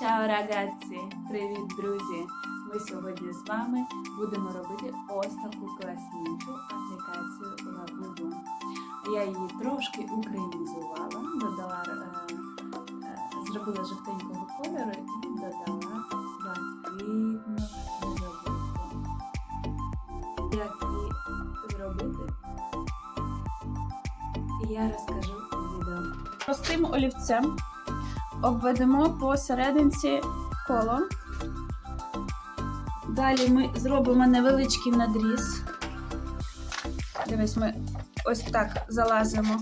Чао, ragazzi! Привіт, друзі! Ми сьогодні з вами будемо робити ось таку класнючу аплікацію Labubu. Я її трошки українізувала, додала, е, е, зробила жовтенького кольору і додала блакитного жовтого. Як її зробити, я розкажу відео. Простим олівцем обведемо посерединці коло. Далі ми зробимо невеличкий надріз. Дивись, ми ось так залазимо.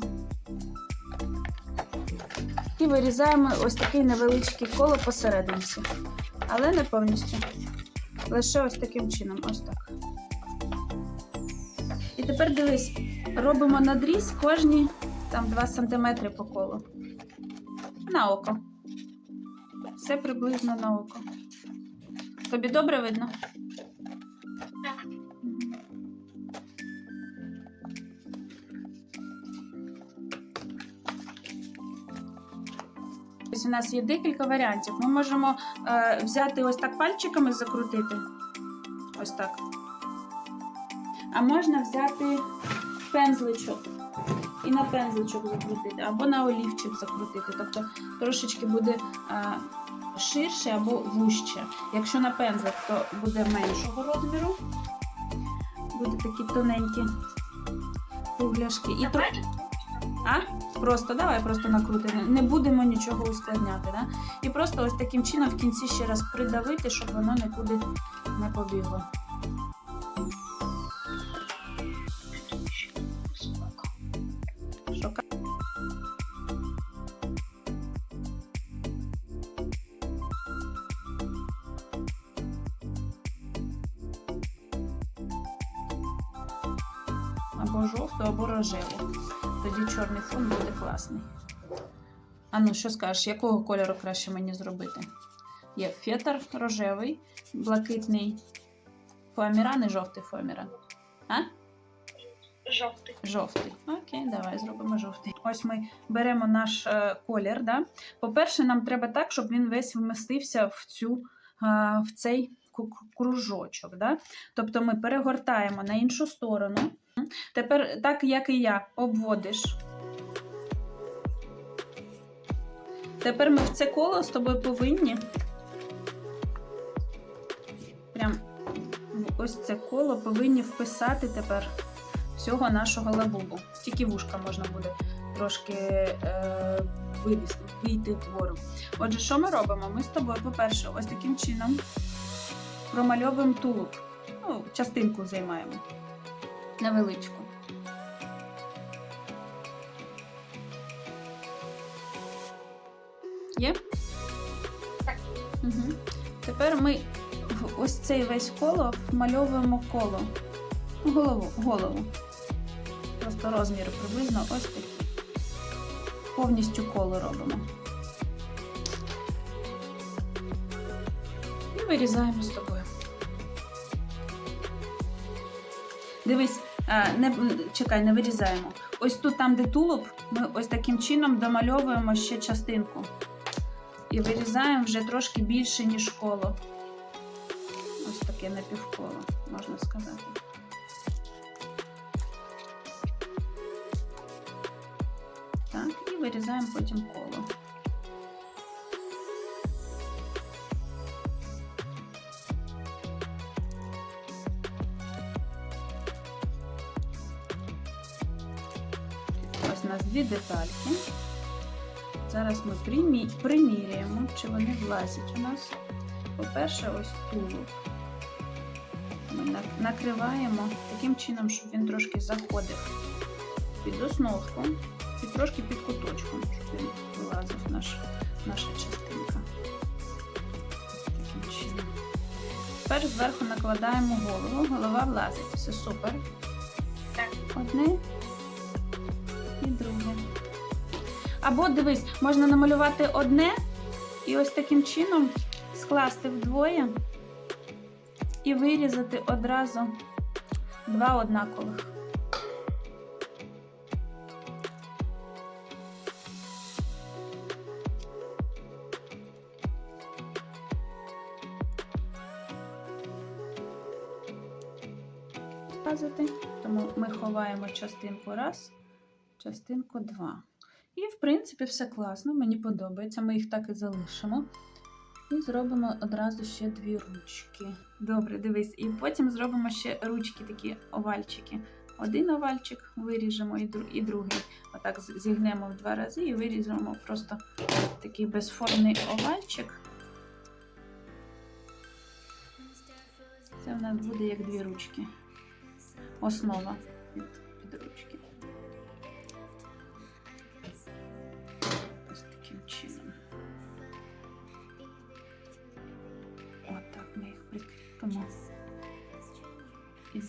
І вирізаємо ось такий невеличкий коло посерединці. Але не повністю. Лише ось таким чином, ось так. І тепер дивись, робимо надріз кожні там 2 см по колу. На око. Все приблизно на око. Тобі добре видно? Так. Ось у нас є декілька варіантів. Ми можемо е, взяти ось так пальчиками закрутити. Ось так. А можна взяти пензличок і на пензличок закрутити, або на олівчик закрутити. Тобто трошечки буде а, ширше або вужче. Якщо на пензлик, то буде меншого розміру. Буде такі тоненькі кругляшки. І то... А? Просто давай просто накрутимо. Не будемо нічого ускладняти. Да? І просто ось таким чином в кінці ще раз придавити, щоб воно нікуди не побігло. Жовту, або рожеву. Тоді чорний фон буде класний. А ну, що скажеш, якого кольору краще мені зробити? Є фетр рожевий, блакитний фоаміран і жовтий фоаміран. А? Жовтий. Жовтий. Окей, давай зробимо жовтий. Ось ми беремо наш е, колір. Да? По-перше, нам треба так, щоб він весь вмістився в, цю, е, в цей кружочок. Да? Тобто ми перегортаємо на іншу сторону. Тепер, так як і я, обводиш. Тепер ми в це коло з тобою повинні. Прям ось це коло повинні вписати тепер всього нашого лабубу. Тільки вушка можна буде трошки е, вивіз- вийти вгору. Отже, що ми робимо? Ми з тобою, по-перше, ось таким чином промальовуємо тулуб. Ну, частинку займаємо. Невеличку. Є? Так. Угу. Тепер ми в ось цей весь коло вмальовуємо коло. Голову, голову. Просто розміри приблизно ось такі. Повністю коло робимо. І вирізаємо з тобою. Дивись, не, чекай, не вирізаємо. Ось тут, там, де тулуб, ми ось таким чином домальовуємо ще частинку. І вирізаємо вже трошки більше, ніж коло. Ось таке напівколо, можна сказати. Так, і вирізаємо потім коло. Детальки. Зараз ми примі... приміряємо, чи вони влазять у нас. По-перше, ось тулуб. Ми накриваємо таким чином, щоб він трошки заходив під основку і трошки під куточком, щоб він вилазив наш, наша частинка. Таким чином. Тепер зверху накладаємо голову, голова влазить. Все супер. Одне Або дивись, можна намалювати одне і ось таким чином скласти вдвоє і вирізати одразу два однакових. Тому ми ховаємо частинку раз, частинку два. І, в принципі, все класно, мені подобається. Ми їх так і залишимо. І зробимо одразу ще дві ручки. Добре, дивись. І потім зробимо ще ручки, такі овальчики. Один овальчик виріжемо і, і другий. Отак зігнемо в два рази і виріжемо просто такий безформний овальчик. Це в нас буде як дві ручки. Основа під, під ручки.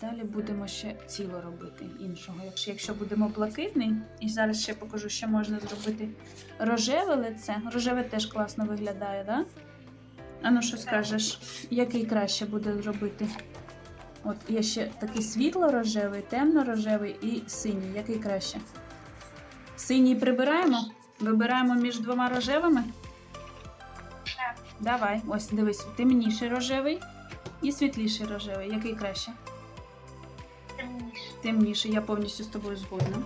Далі будемо ще ціло робити іншого. Якщо, будемо блакитний, і зараз ще покажу, що можна зробити рожеве лице. Рожеве теж класно виглядає, так? Да? А ну що скажеш, який краще буде зробити? От є ще такий світло-рожевий, темно-рожевий і синій. Який краще? Синій прибираємо? Вибираємо між двома рожевими? Так. Давай, ось дивись, темніший рожевий і світліший рожевий. Який краще? Темніше. Я повністю з тобою згодна.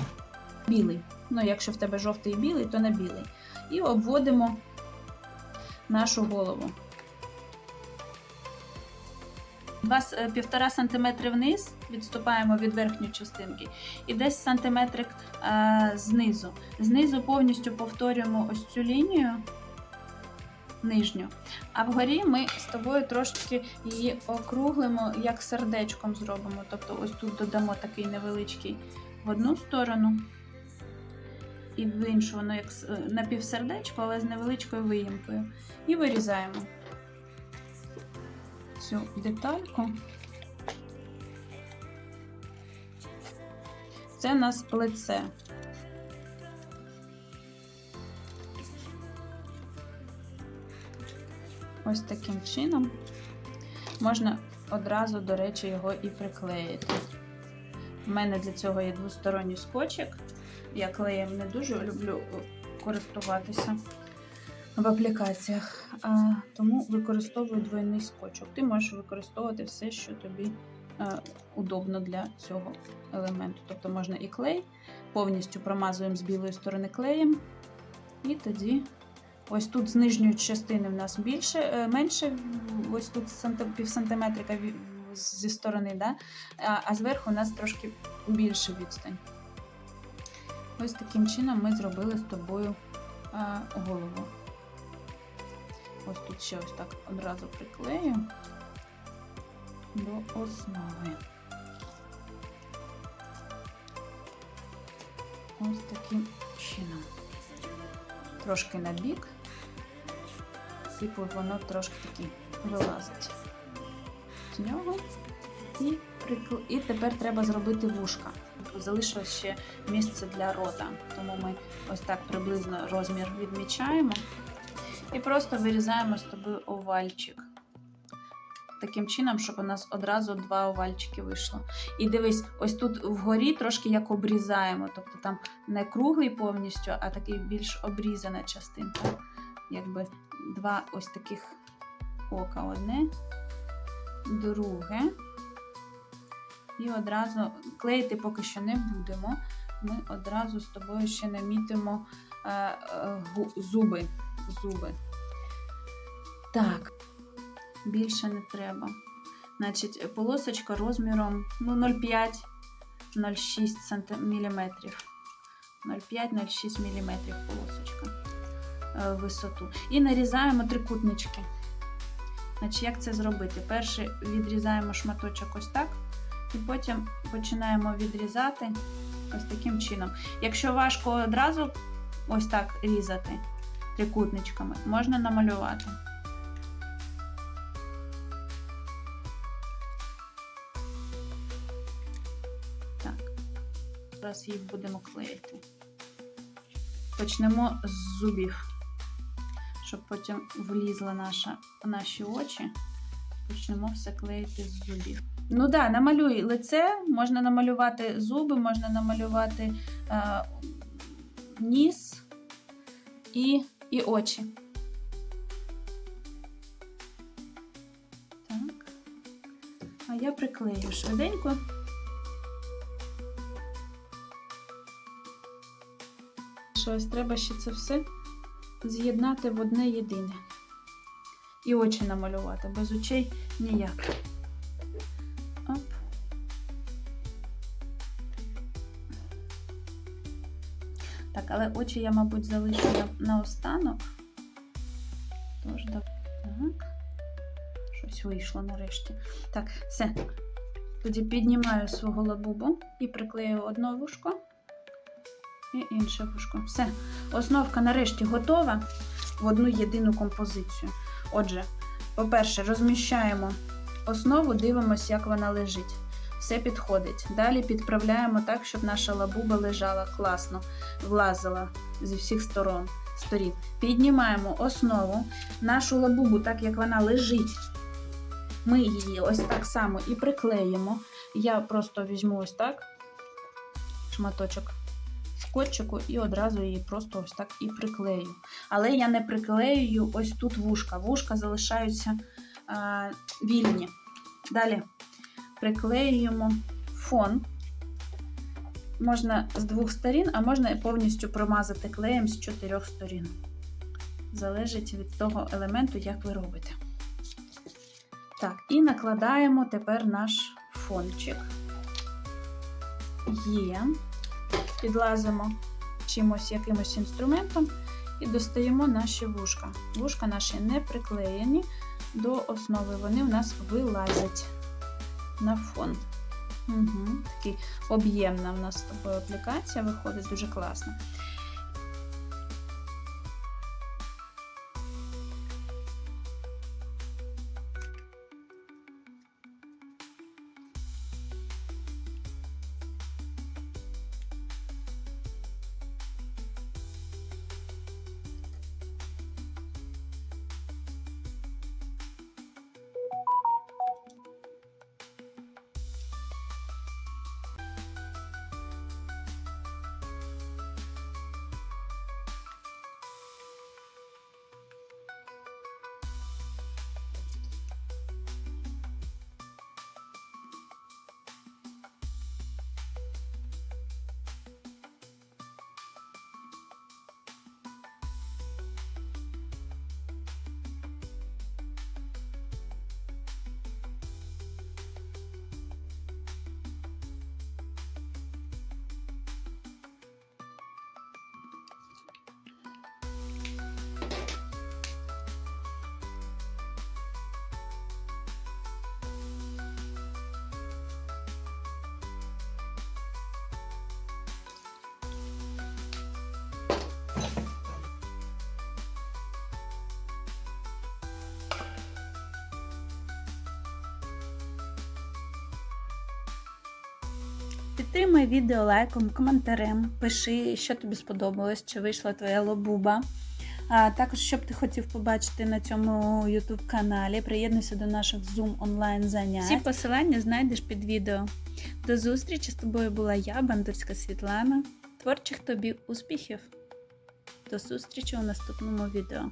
Білий. Ну, якщо в тебе жовтий і білий, то на білий. І обводимо нашу голову. Два с- е, вниз відступаємо від верхньої частинки і десь сантиметрик е, знизу. Знизу повністю повторюємо ось цю лінію нижню. А вгорі ми з тобою трошки її округлимо, як сердечком зробимо. Тобто ось тут додамо такий невеличкий в одну сторону і в іншу, воно як е, напівсердечко, але з невеличкою виїмкою. І вирізаємо цю детальку. Це у нас лице. Ось таким чином можна одразу, до речі, його і приклеїти. У мене для цього є двосторонній скотчик. Я клеєм не дуже люблю користуватися в аплікаціях, а, тому використовую двойний скотчик. Ти можеш використовувати все, що тобі е, удобно для цього елементу. Тобто можна і клей, повністю промазуємо з білої сторони клеєм, і тоді ось тут з нижньої частини в нас більше, е, менше, ось тут пів сантиметрика зі сторони, да? а, зверху у нас трошки більше відстань. Ось таким чином ми зробили з тобою голову. Ось тут ще ось так одразу приклею до основи. Ось таким чином. Трошки на бік, типу воно трошки таки вилазить з нього. І, прикл... і тепер треба зробити вушка. Залишилось ще місце для рота, тому ми ось так приблизно розмір відмічаємо і просто вирізаємо з тобою овальчик. Таким чином, щоб у нас одразу два овальчики вийшло. І дивись, ось тут вгорі трошки як обрізаємо. Тобто там не круглий повністю, а такий більш обрізана частинка. Якби два ось таких ока одне, друге. І одразу клеїти поки що не будемо. Ми одразу з тобою ще намітимо е, е, зуби. зуби. Так, більше не треба. Значить, полосочка розміром ну, 0,5-0,6 мм. 0,5-0,6 мм полосочка висоту. І нарізаємо трикутнички. Значить, як це зробити? Перше відрізаємо шматочок ось так, і потім починаємо відрізати ось таким чином. Якщо важко одразу ось так різати трикутничками, можна намалювати. Зараз їх будемо клеїти. Почнемо з зубів, щоб потім влізли наша, наші очі. Почнемо все клеїти з зубів. Ну так, да, намалюй лице, можна намалювати зуби, можна намалювати е, ніс і, і очі. Так. А я приклею швиденько. Щось треба ще це все з'єднати в одне єдине. І очі намалювати. Без очей ніяк. Оп. Так, але очі я, мабуть, залишу на, на останок. Тож, так. Щось вийшло нарешті. Так, все. Тоді піднімаю свого лабубу і приклею одне вушко і інше вушко. Все. Основка нарешті готова в одну єдину композицію. Отже, по-перше, розміщаємо основу, дивимося, як вона лежить. Все підходить. Далі підправляємо так, щоб наша лабуба лежала класно, влазила зі всіх сторон. сторін. Піднімаємо основу, нашу лабубу, так як вона лежить. Ми її ось так само і приклеїмо. Я просто візьму ось так шматочок скотчику і одразу її просто ось так і приклею. Але я не приклеюю ось тут вушка. Вушка залишаються а, вільні. Далі приклеюємо фон. Можна з двох сторін, а можна повністю промазати клеєм з чотирьох сторін. Залежить від того елементу, як ви робите. Так, і накладаємо тепер наш фончик. Є. Підлазимо чимось, якимось інструментом і достаємо наші вушка. Вушка наші не приклеєні до основи, вони в нас вилазять на фон. Угу. Такий об'ємна в нас аплікація виходить дуже класно. Підтримай відео лайком, коментарем, пиши, що тобі сподобалось, чи вийшла твоя лобуба. А також, що б ти хотів побачити на цьому YouTube каналі, приєднуйся до наших Zoom онлайн занять. Всі посилання знайдеш під відео. До зустрічі з тобою була я, Бандурська Світлана. Творчих тобі успіхів! До зустрічі у наступному відео.